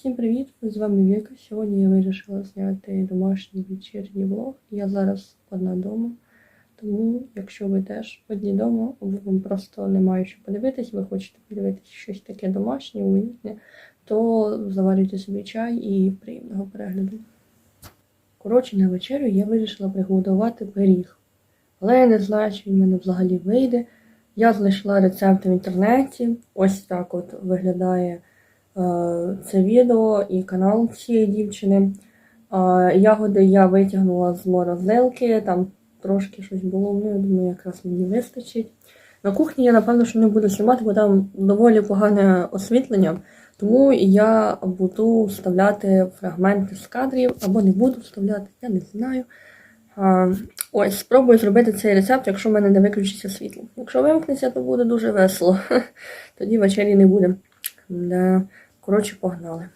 Всім привіт! З вами Віка. Сьогодні я вирішила зняти домашній вечірній влог. Я зараз одна вдома. Тому, якщо ви теж одні вдома, або вам просто немає що подивитись, ви хочете подивитися щось таке домашнє, уютне, то заварюйте собі чай і приємного перегляду. Коротше, на вечерю я вирішила приготувати пиріг. Але я не знаю, чи він мене взагалі вийде. Я знайшла рецепт в інтернеті. Ось так от виглядає це відео і канал цієї дівчини. Е, ягоди я витягнула з морозилки, там трошки щось було, ну я думаю, якраз мені вистачить. На кухні я, напевно, що не буду знімати, бо там доволі погане освітлення. Тому я буду вставляти фрагменти з кадрів, або не буду вставляти, я не знаю. Ось, спробую зробити цей рецепт, якщо в мене не виключиться світло. Якщо вимкнеться, то буде дуже весело. Тоді вечері не буде. Да. Коротше, погнали.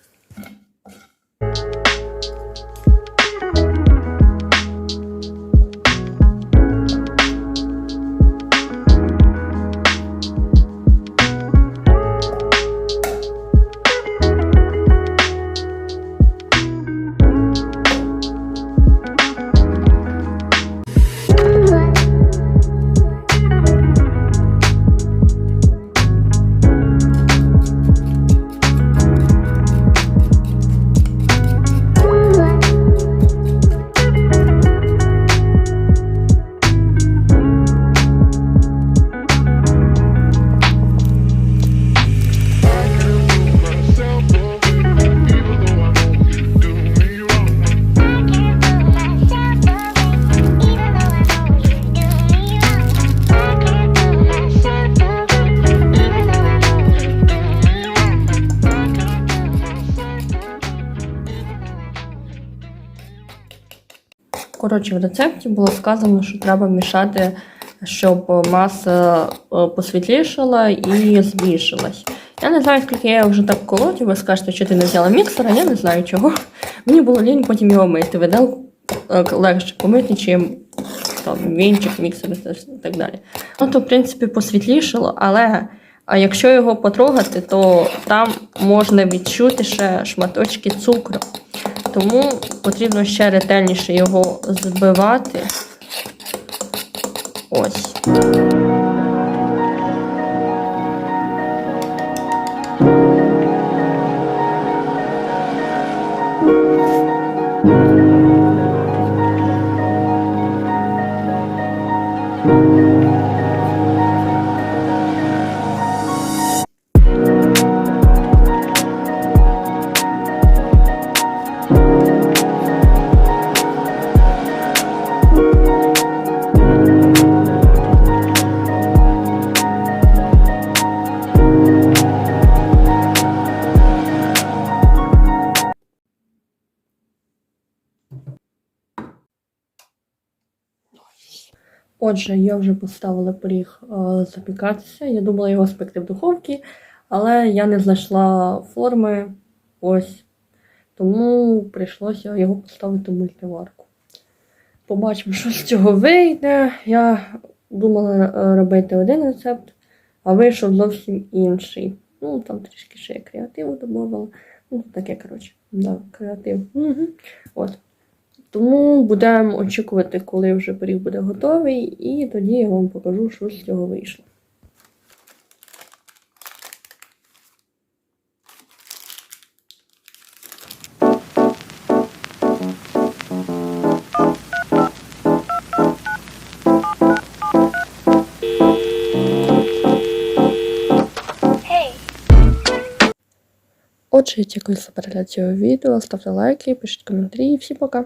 Коротше, в рецепті було сказано, що треба мішати, щоб маса е, посвітлішала і збільшилась. Я не знаю, скільки я вже так колотю, ви скажете, що ти не взяла міксера, я не знаю чого. Мені було лінь потім його мити. Виделку е, легше помити, чим там, вінчик, міксер і так далі. Ну, то, в принципі, посвітлішало, але а якщо його потрогати, то там можна відчути ще шматочки цукру. Тому потрібно ще ретельніше його збивати. Ось. Отже, я вже поставила пиріг е, запікатися. Я думала його спекти в духовці, але я не знайшла форми. Ось. Тому прийшлося його поставити в мультиварку. Побачимо, що з цього вийде. Я думала е, робити один рецепт, а вийшов зовсім інший. Ну, там трішки ще я креативу додавала. Ну, таке, коротше, да, креатив. Угу. От. Тому будемо очікувати, коли вже пиріг буде готовий, і тоді я вам покажу, що з цього вийшло. Отже, дякую за перегляд цього відео, ставте лайки, пишіть коментарі і всім пока!